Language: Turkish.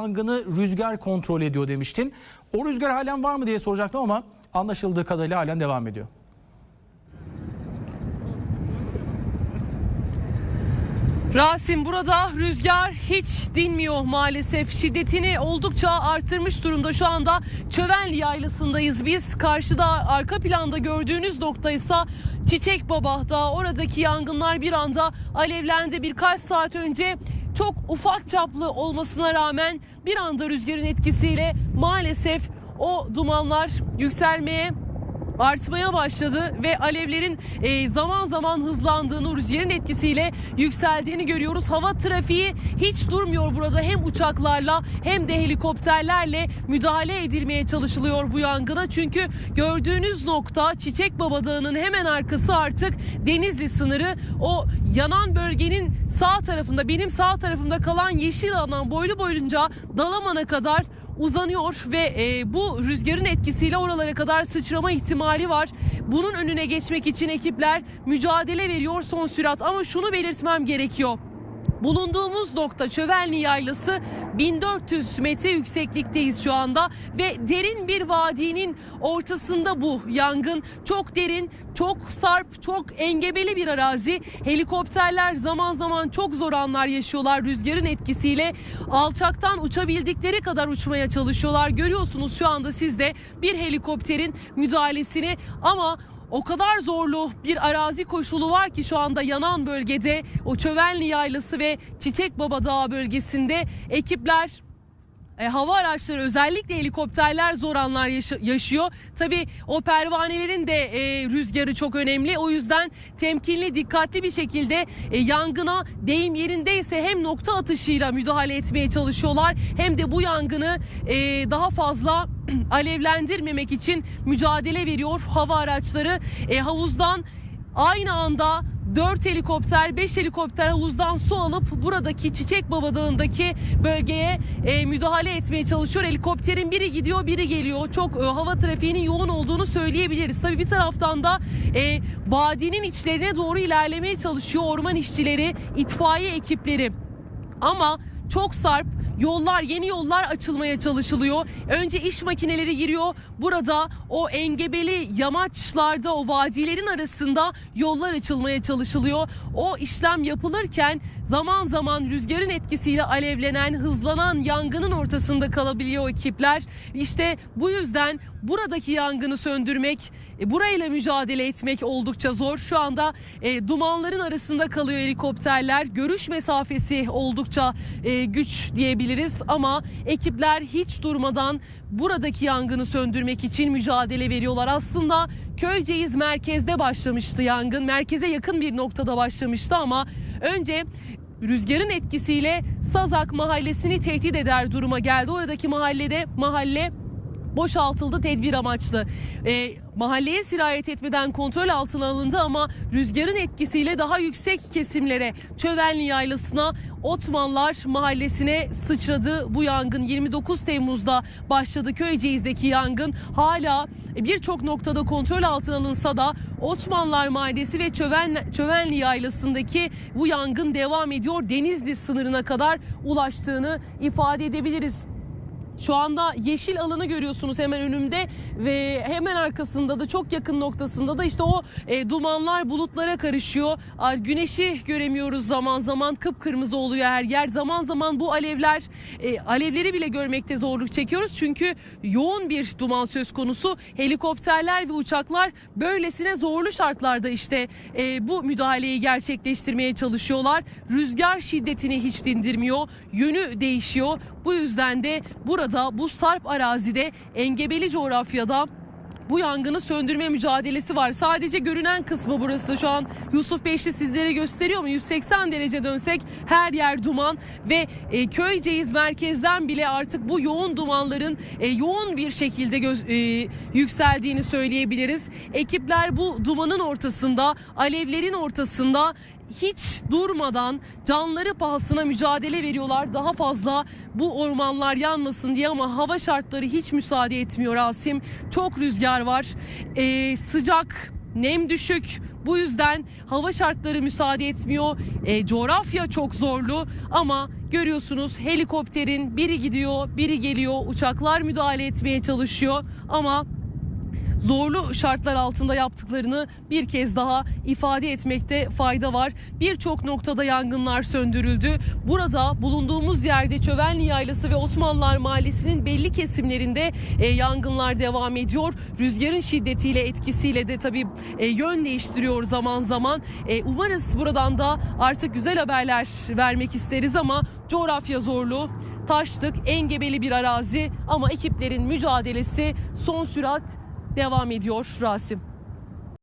yangını rüzgar kontrol ediyor demiştin. O rüzgar halen var mı diye soracaktım ama anlaşıldığı kadarıyla halen devam ediyor. Rasim burada rüzgar hiç dinmiyor maalesef. Şiddetini oldukça artırmış durumda. Şu anda Çövenli Yaylası'ndayız biz. Karşıda arka planda gördüğünüz nokta ise Çiçek Baba Dağı. Oradaki yangınlar bir anda alevlendi. Birkaç saat önce çok ufak çaplı olmasına rağmen bir anda rüzgarın etkisiyle maalesef o dumanlar yükselmeye artmaya başladı ve alevlerin e, zaman zaman hızlandığını, rüzgarın etkisiyle yükseldiğini görüyoruz. Hava trafiği hiç durmuyor burada. Hem uçaklarla hem de helikopterlerle müdahale edilmeye çalışılıyor bu yangına. Çünkü gördüğünüz nokta Çiçek Baba Dağı'nın hemen arkası artık Denizli sınırı. O yanan bölgenin sağ tarafında, benim sağ tarafımda kalan yeşil alan boylu boyunca Dalaman'a kadar uzanıyor ve e, bu rüzgarın etkisiyle oralara kadar sıçrama ihtimali var. Bunun önüne geçmek için ekipler mücadele veriyor son sürat ama şunu belirtmem gerekiyor. Bulunduğumuz nokta Çövenli Yaylası 1400 metre yükseklikteyiz şu anda ve derin bir vadinin ortasında bu yangın. Çok derin, çok sarp, çok engebeli bir arazi. Helikopterler zaman zaman çok zor anlar yaşıyorlar rüzgarın etkisiyle. Alçaktan uçabildikleri kadar uçmaya çalışıyorlar. Görüyorsunuz şu anda siz de bir helikopterin müdahalesini ama o kadar zorlu bir arazi koşulu var ki şu anda yanan bölgede o Çövenli Yaylası ve Çiçek Baba Dağı bölgesinde ekipler e, hava araçları özellikle helikopterler zor anlar yaşa- yaşıyor. Tabii o pervanelerin de e, rüzgarı çok önemli. O yüzden temkinli, dikkatli bir şekilde e, yangına deyim yerindeyse hem nokta atışıyla müdahale etmeye çalışıyorlar hem de bu yangını e, daha fazla alevlendirmemek için mücadele veriyor hava araçları. E, havuzdan aynı anda 4 helikopter, 5 helikopter havuzdan su alıp buradaki Çiçek Baba Dağı'ndaki bölgeye e, müdahale etmeye çalışıyor. Helikopterin biri gidiyor, biri geliyor. Çok e, hava trafiğinin yoğun olduğunu söyleyebiliriz. Tabii bir taraftan da e, vadinin içlerine doğru ilerlemeye çalışıyor orman işçileri, itfaiye ekipleri. Ama çok sarp yollar yeni yollar açılmaya çalışılıyor. Önce iş makineleri giriyor. Burada o engebeli yamaçlarda o vadilerin arasında yollar açılmaya çalışılıyor. O işlem yapılırken zaman zaman rüzgarın etkisiyle alevlenen, hızlanan yangının ortasında kalabiliyor ekipler. İşte bu yüzden buradaki yangını söndürmek, e, burayla mücadele etmek oldukça zor. Şu anda e, dumanların arasında kalıyor helikopterler. Görüş mesafesi oldukça e, güç diyebiliriz ama ekipler hiç durmadan buradaki yangını söndürmek için mücadele veriyorlar. Aslında Köyceğiz merkezde başlamıştı yangın. Merkeze yakın bir noktada başlamıştı ama önce rüzgarın etkisiyle Sazak mahallesini tehdit eder duruma geldi. Oradaki mahallede mahalle boşaltıldı tedbir amaçlı. E, mahalleye sirayet etmeden kontrol altına alındı ama rüzgarın etkisiyle daha yüksek kesimlere Çövenli Yaylası'na Otmanlar mahallesine sıçradı bu yangın 29 Temmuz'da başladı Köyceğiz'deki yangın hala birçok noktada kontrol altına alınsa da Otmanlar Mahallesi ve Çöven, Çövenli Yaylası'ndaki bu yangın devam ediyor Denizli sınırına kadar ulaştığını ifade edebiliriz. Şu anda yeşil alanı görüyorsunuz hemen önümde ve hemen arkasında da çok yakın noktasında da işte o e, dumanlar bulutlara karışıyor. Güneşi göremiyoruz zaman zaman kıpkırmızı oluyor her yer. Zaman zaman bu alevler e, alevleri bile görmekte zorluk çekiyoruz. Çünkü yoğun bir duman söz konusu. Helikopterler ve uçaklar böylesine zorlu şartlarda işte e, bu müdahaleyi gerçekleştirmeye çalışıyorlar. Rüzgar şiddetini hiç dindirmiyor. Yönü değişiyor. Bu yüzden de burada bu sarp arazide engebeli coğrafyada bu yangını söndürme mücadelesi var. Sadece görünen kısmı burası. Şu an Yusuf Beşli sizlere gösteriyor mu? 180 derece dönsek her yer duman ve e, Köyceğiz merkezden bile artık bu yoğun dumanların e, yoğun bir şekilde göz- e, yükseldiğini söyleyebiliriz. Ekipler bu dumanın ortasında, alevlerin ortasında hiç durmadan canları pahasına mücadele veriyorlar. Daha fazla bu ormanlar yanmasın diye ama hava şartları hiç müsaade etmiyor Asim. Çok rüzgar var. Ee, sıcak nem düşük. Bu yüzden hava şartları müsaade etmiyor. E, coğrafya çok zorlu ama görüyorsunuz helikopterin biri gidiyor, biri geliyor. Uçaklar müdahale etmeye çalışıyor ama zorlu şartlar altında yaptıklarını bir kez daha ifade etmekte fayda var. Birçok noktada yangınlar söndürüldü. Burada bulunduğumuz yerde Çövenli Yaylası ve Osmanlılar Mahallesi'nin belli kesimlerinde e, yangınlar devam ediyor. Rüzgarın şiddetiyle etkisiyle de tabii e, yön değiştiriyor zaman zaman. E, umarız buradan da artık güzel haberler vermek isteriz ama coğrafya zorlu. Taşlık, engebeli bir arazi ama ekiplerin mücadelesi son sürat devam ediyor Rasim.